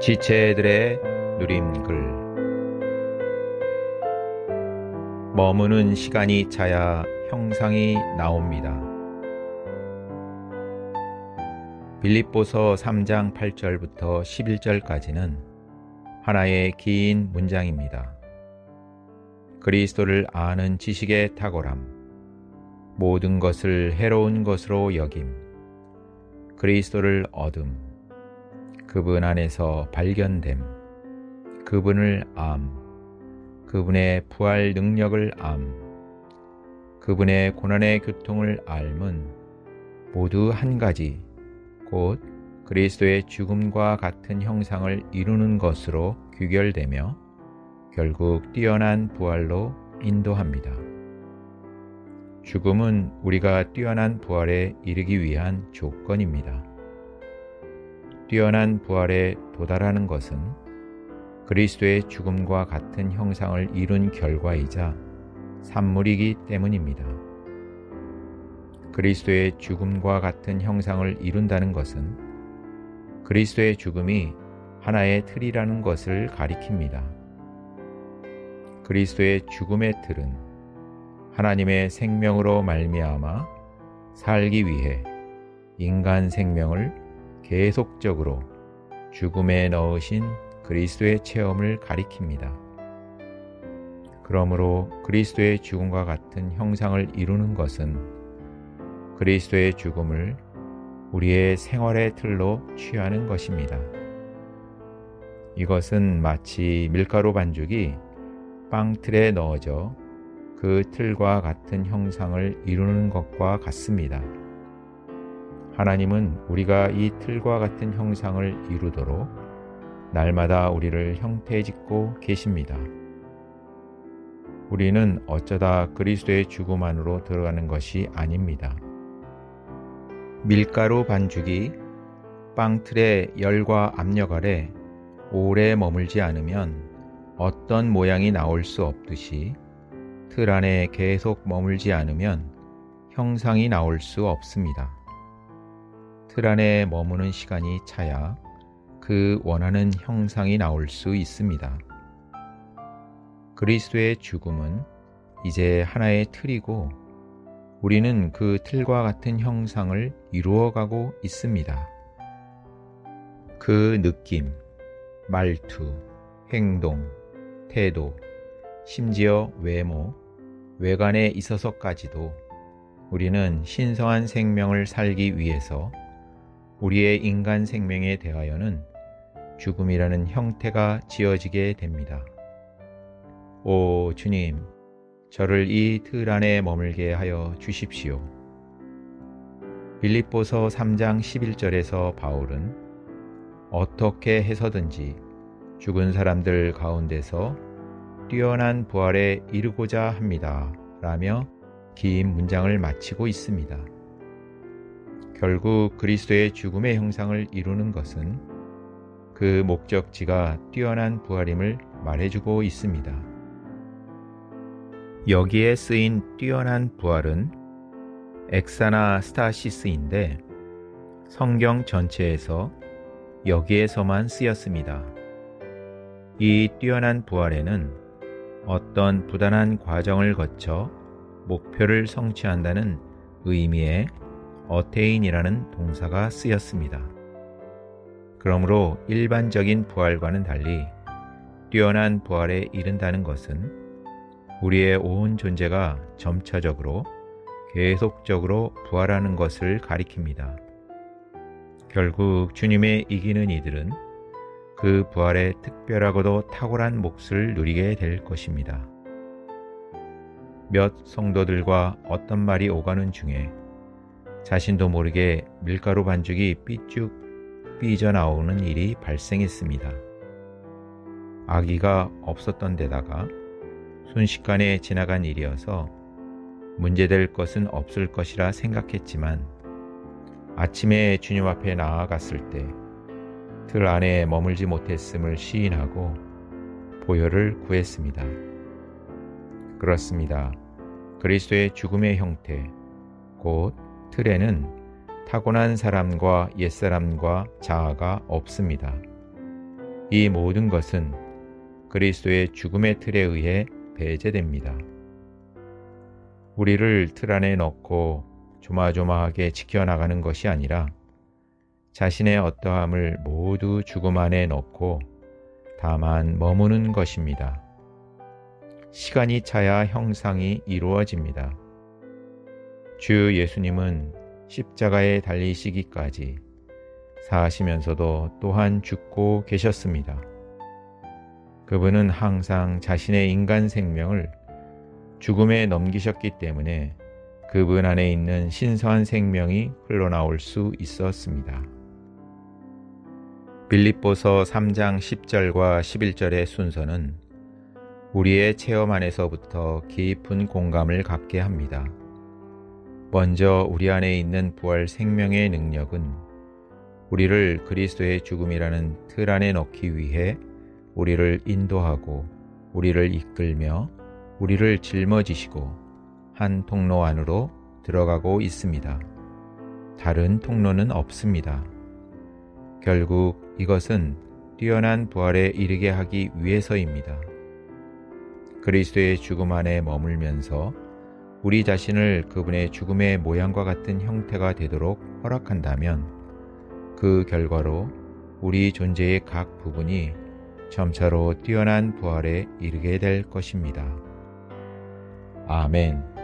지체들의 누림글 머무는 시간이 차야 형상이 나옵니다. 빌립보서 3장 8절부터 11절까지는 하나의 긴 문장입니다. 그리스도를 아는 지식의 탁월함, 모든 것을 해로운 것으로 여김, 그리스도를 얻음, 그분 안에서 발견됨, 그분을 암, 그분의 부활 능력을 암, 그분의 고난의 교통을 알면 모두 한 가지, 곧 그리스도의 죽음과 같은 형상을 이루는 것으로 귀결되며 결국 뛰어난 부활로 인도합니다. 죽음은 우리가 뛰어난 부활에 이르기 위한 조건입니다. 뛰어난 부활에 도달하는 것은 그리스도의 죽음과 같은 형상을 이룬 결과이자 산물이기 때문입니다. 그리스도의 죽음과 같은 형상을 이룬다는 것은 그리스도의 죽음이 하나의 틀이라는 것을 가리킵니다. 그리스도의 죽음의 틀은 하나님의 생명으로 말미암아 살기 위해 인간 생명을 계속적으로 죽음에 넣으신 그리스도의 체험을 가리킵니다. 그러므로 그리스도의 죽음과 같은 형상을 이루는 것은 그리스도의 죽음을 우리의 생활의 틀로 취하는 것입니다. 이것은 마치 밀가루 반죽이 빵 틀에 넣어져 그 틀과 같은 형상을 이루는 것과 같습니다. 하나님은 우리가 이 틀과 같은 형상을 이루도록 날마다 우리를 형태 짓고 계십니다. 우리는 어쩌다 그리스도의 죽음 안으로 들어가는 것이 아닙니다. 밀가루 반죽이 빵틀의 열과 압력 아래 오래 머물지 않으면 어떤 모양이 나올 수 없듯이 틀 안에 계속 머물지 않으면 형상이 나올 수 없습니다. 틀 안에 머무는 시간이 차야 그 원하는 형상이 나올 수 있습니다. 그리스도의 죽음은 이제 하나의 틀이고 우리는 그 틀과 같은 형상을 이루어가고 있습니다. 그 느낌, 말투, 행동, 태도, 심지어 외모, 외관에 있어서까지도 우리는 신성한 생명을 살기 위해서 우리의 인간 생명에 대하여는 죽음이라는 형태가 지어지게 됩니다. 오 주님, 저를 이 틀 안에 머물게 하여 주십시오. 빌립보서 3장 11절에서 바울은 어떻게 해서든지 죽은 사람들 가운데서 뛰어난 부활에 이르고자 합니다. 라며 긴 문장을 마치고 있습니다. 결국 그리스도의 죽음의 형상을 이루는 것은 그 목적지가 뛰어난 부활임을 말해주고 있습니다. 여기에 쓰인 뛰어난 부활은 엑사나 스타시스인데 성경 전체에서 여기에서만 쓰였습니다. 이 뛰어난 부활에는 어떤 부단한 과정을 거쳐 목표를 성취한다는 의미의 어테인이라는 동사가 쓰였습니다. 그러므로 일반적인 부활과는 달리 뛰어난 부활에 이른다는 것은 우리의 온 존재가 점차적으로 계속적으로 부활하는 것을 가리킵니다. 결국 주님의 이기는 이들은 그 부활의 특별하고도 탁월한 몫을 누리게 될 것입니다. 몇 성도들과 어떤 말이 오가는 중에 자신도 모르게 밀가루 반죽이 삐쭉 삐져나오는 일이 발생했습니다. 아기가 없었던 데다가 순식간에 지나간 일이어서 문제될 것은 없을 것이라 생각했지만 아침에 주님 앞에 나아갔을 때 틀 안에 머물지 못했음을 시인하고 보혈을 구했습니다. 그렇습니다. 그리스도의 죽음의 형태, 곧 틀에는 타고난 사람과 옛사람과 자아가 없습니다. 이 모든 것은 그리스도의 죽음의 틀에 의해 배제됩니다. 우리를 틀 안에 넣고 조마조마하게 지켜나가는 것이 아니라 자신의 어떠함을 모두 죽음 안에 넣고 다만 머무는 것입니다. 시간이 차야 형상이 이루어집니다. 주 예수님은 십자가에 달리시기까지 사시면서도 또한 죽고 계셨습니다. 그분은 항상 자신의 인간 생명을 죽음에 넘기셨기 때문에 그분 안에 있는 신선한 생명이 흘러나올 수 있었습니다. 빌립보서 3장 10절과 11절의 순서는 우리의 체험 안에서부터 깊은 공감을 갖게 합니다. 먼저 우리 안에 있는 부활 생명의 능력은 우리를 그리스도의 죽음이라는 틀 안에 넣기 위해 우리를 인도하고 우리를 이끌며 우리를 짊어지시고 한 통로 안으로 들어가고 있습니다. 다른 통로는 없습니다. 결국 이것은 뛰어난 부활에 이르게 하기 위해서입니다. 그리스도의 죽음 안에 머물면서 우리 자신을 그분의 죽음의 모양과 같은 형태가 되도록 허락한다면 그 결과로 우리 존재의 각 부분이 점차로 뛰어난 부활에 이르게 될 것입니다. 아멘.